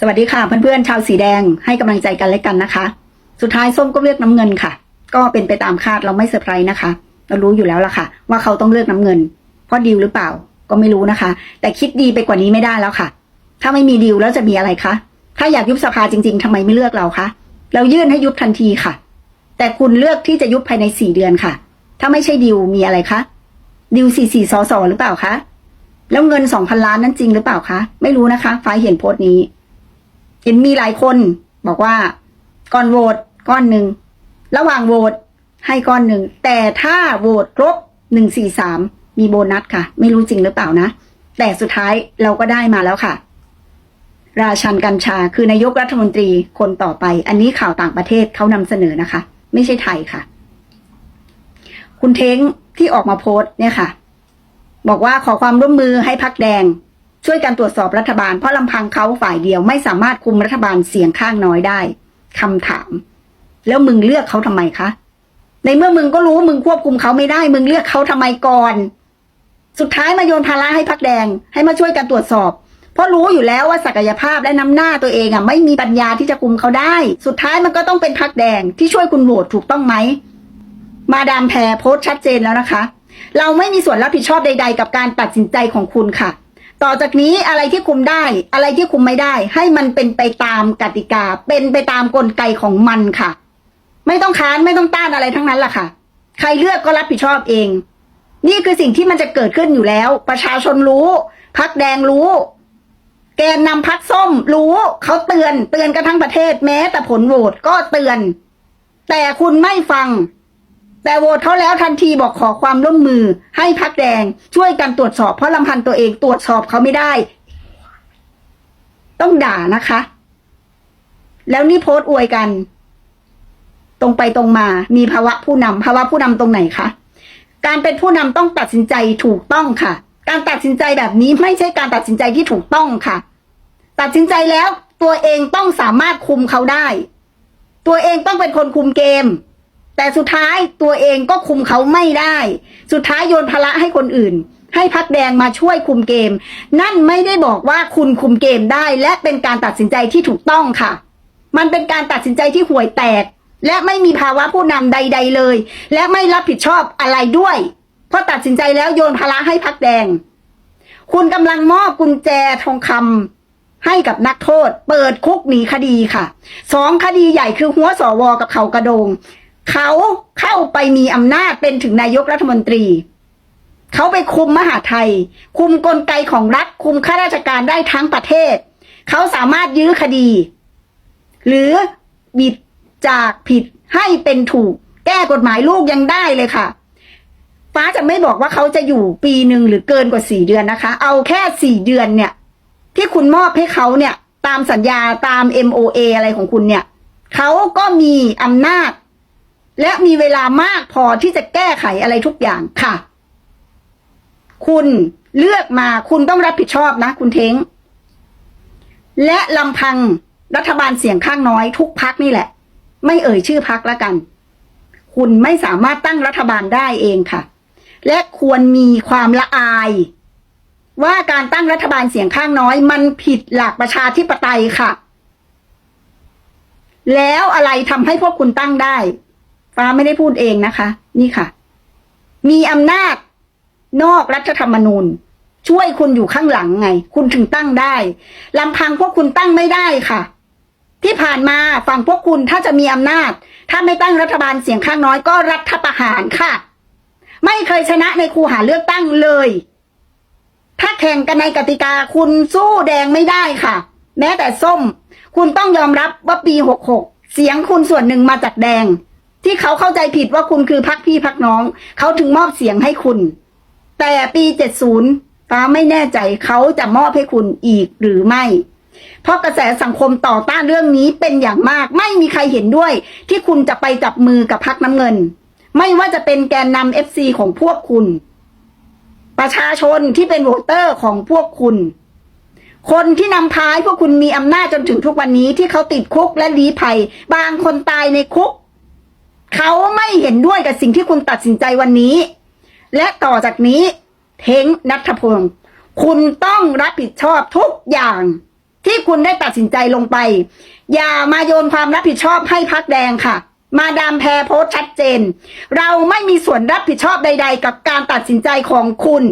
สวัสดีค่ะเพื่อนๆชาวสีแดงให้กำลังใจกันและกันนะคะ สุดท้ายส้มก็เลือกน้ำเงินค่ะ ก็เป็นไปตามคาดเราไม่เซอร์ไพรส์นะคะ เรารู้อยู่แล้วล่ะค่ะ ว่าเขาต้องเลือกน้ำเงิน เพราะดีลหรือเปล่าก็ไม่รู้นะคะ แต่คิดดีไปกว่านี้ไม่ได้แล้วค่ะ ถ้าไม่มีดีลแล้วจะมีอะไรคะถ้าอยากยุบสภาจริง ๆทำไมไม่เลือกเราคะเรายื่นให้ยุบทันทีค่ะ แต่คุณเลือกที่จะยุบภายในสี่เดือนค่ะ ถ้าไม่ใช่ดีลมีอะไรคะดีลสี่สี่สอสอหรือเปล่าคะ แล้วเงินสองพันล้านนั้นจริงหรือเปล่าคะ ไม่รู้นะคะ ฟ้าเห็นโพสต์นี้ เห็นมีหลายคนบอกว่าก่อนโหวตก้อนหนึ่งระหว่างโหวตให้ก้อนหนึ่ง แต่ถ้าโหวตครบหนึ่งสี่สามมีโบนัสค่ะ ไม่รู้จริงหรือเปล่านะ แต่สุดท้ายเราก็ได้มาแล้วค่ะ ราชันกัญชาคือนายกรัฐมนตรีคนต่อไป อันนี้ข่าวต่างประเทศเขานำเสนอนะคะ ไม่ใช่ไทยค่ะ คุณเท้งที่ออกมาโพสต์เนี่ยค่ะ บอกว่าขอความร่วมมือให้พักแดง ช่วยกันตรวจสอบรัฐบาลเพราะลำพังเขาฝ่ายเดียวไม่สามารถคุมรัฐบาลเสียงข้างน้อยได้คำถาม แล้วมึงเลือกเขาทำไมคะ ในเมื่อมึงก็รู้มึงควบคุมเขาไม่ได้ มึงเลือกเขาทำไมก่อน สุดท้ายมาโยนภาระให้พักแดง ให้มาช่วยกันตรวจสอบ เพราะรู้อยู่แล้วว่าศักยภาพและน้ำหน้าตัวเองอะ ไม่มีปัญญาที่จะคุมเขาได้ สุดท้ายมันก็ต้องเป็นพักแดงที่ช่วยคุณโหวตถูกต้องไหม มาดามแพรโพสต์ชัดเจนแล้วนะคะ เราไม่มีส่วนรับผิดชอบใด ๆ กับการตัดสินใจของคุณค่ะ ต่อจากนี้อะไรที่คุมได้ อะไรที่คุมไม่ได้ ให้มันเป็นไปตามกติกา เป็นไปตามกลไกของมันค่ะ ไม่ต้องค้านไม่ต้องต้านอะไรทั้งนั้นล่ะค่ะ ใครเลือกก็รับผิดชอบเอง นี่คือสิ่งที่มันจะเกิดขึ้นอยู่แล้ว ประชาชนรู้พักแดงรู้ แกนนำพักส้มรู้เขาเตือนเตือนกันทั้งประเทศแม้แต่ผลโหวตก็เตือน แต่คุณไม่ฟัง แต่โหวตเขาแล้วทันทีบอกขอความร่วมมือ ให้พักแดง ช่วยกันตรวจสอบเพราะลำพันตัวเองตรวจสอบเขาไม่ได้ ต้องด่านะคะ แล้วนี่โพสต์อวยกัน ตรงไปตรงมา มีภาวะผู้นำภาวะผู้นำตรงไหนคะการเป็นผู้นำต้องตัดสินใจถูกต้องค่ะ การตัดสินใจแบบนี้ไม่ใช่การตัดสินใจที่ถูกต้องค่ะ ตัดสินใจแล้วตัวเองต้องสามารถคุมเขาได้ ตัวเองต้องเป็นคนคุมเกม แต่สุดท้ายตัวเองก็คุมเขาไม่ได้ สุดท้ายโยนภาระให้คนอื่น ให้พักแดงมาช่วยคุมเกม นั่นไม่ได้บอกว่าคุณคุมเกมได้ และเป็นการตัดสินใจที่ถูกต้องค่ะ มันเป็นการตัดสินใจที่ห่วยแตก และไม่มีภาวะผู้นำใด ๆเลย และไม่รับผิดชอบอะไรด้วย เพราะตัดสินใจแล้วโยนภาระให้พักแดง คุณกำลังมอบกุญแจทองคำให้กับนักโทษ เปิดคุกหนีคดีค่ะสองคดีใหญ่คือหัวสวกับเขากระโดง เขาเข้าไปมีอำนาจเป็นถึงนายกรัฐมนตรี เขาไปคุมมหาไทย คุมกลไกของรัฐ คุมข้าราชการได้ทั้งประเทศ เขาสามารถยื้อคดี หรือบิดจากผิดให้เป็นถูก แก้กฎหมายลูกยังได้เลยค่ะ ฟ้าจะไม่บอกว่าเขาจะอยู่ปีหนึ่งหรือเกินกว่าสี่เดือนนะคะ เอาแค่สี่เดือนเนี่ย ที่คุณมอบให้เขาเนี่ย ตามสัญญาตาม MOA อะไรของคุณเนี่ย เขาก็มีอำนาจ และมีเวลามากพอที่จะแก้ไขอะไรทุกอย่างค่ะ คุณเลือกมาคุณต้องรับผิดชอบนะ คุณเท้ง และลำพังรัฐบาลเสียงข้างน้อยทุกพักนี่แหละ ไม่เอ่ยชื่อพักแล้วกัน คุณไม่สามารถตั้งรัฐบาลได้เองค่ะ และควรมีความละอาย ว่าการตั้งรัฐบาลเสียงข้างน้อย มันผิดหลักประชาธิปไตยค่ะ แล้วอะไรทำให้พวกคุณตั้งได้ ฟ้าไม่ได้พูดเองนะคะ นี่ค่ะ มีอำนาจนอกรัฐธรรมนูญ ช่วยคุณอยู่ข้างหลังไง คุณถึงตั้งได้ลำพังพวกคุณตั้งไม่ได้ค่ะ ที่ผ่านมาฝั่งพวกคุณถ้าจะมีอำนาจ ถ้าไม่ตั้งรัฐบาลเสียงข้างน้อยก็รัฐประหารค่ะ ไม่เคยชนะในคูหาเลือกตั้งเลย ถ้าแข่งกันในกติกาคุณสู้แดงไม่ได้ค่ะ แม้แต่ส้ม คุณต้องยอมรับว่าปีหกหกเสียงคุณส่วนหนึ่งมาจากแดง ที่เขาเข้าใจผิดว่าคุณคือพักพี่พักน้อง เขาถึงมอบเสียงให้คุณ แต่ปีเจ็ดศูนย์ฟ้าไม่แน่ใจเขาจะมอบให้คุณอีกหรือไม่ เพราะกระแสสังคมต่อต้านเรื่องนี้เป็นอย่างมาก ไม่มีใครเห็นด้วย ที่คุณจะไปจับมือกับพักน้ำเงิน ไม่ว่าจะเป็นแกนนำเอฟซีของพวกคุณ ประชาชนที่เป็นโหวตเตอร์ของพวกคุณ คนที่นำพาให้พวกคุณมีอำนาจจนถึงทุกวันนี้ที่เขาติดคุกและลี้ภัย บางคนตายในคุก เขาไม่เห็นด้วยกับสิ่งที่คุณตัดสินใจวันนี้ และต่อจากนี้เท้งนัทพงศ์คุณต้องรับผิดชอบทุกอย่าง ที่คุณได้ตัดสินใจลงไป อย่ามาโยนความรับผิดชอบให้พักแดงค่ะ มาดามแพรโพสชัดเจน เราไม่มีส่วนรับผิดชอบใด ๆ กับการตัดสินใจของคุณ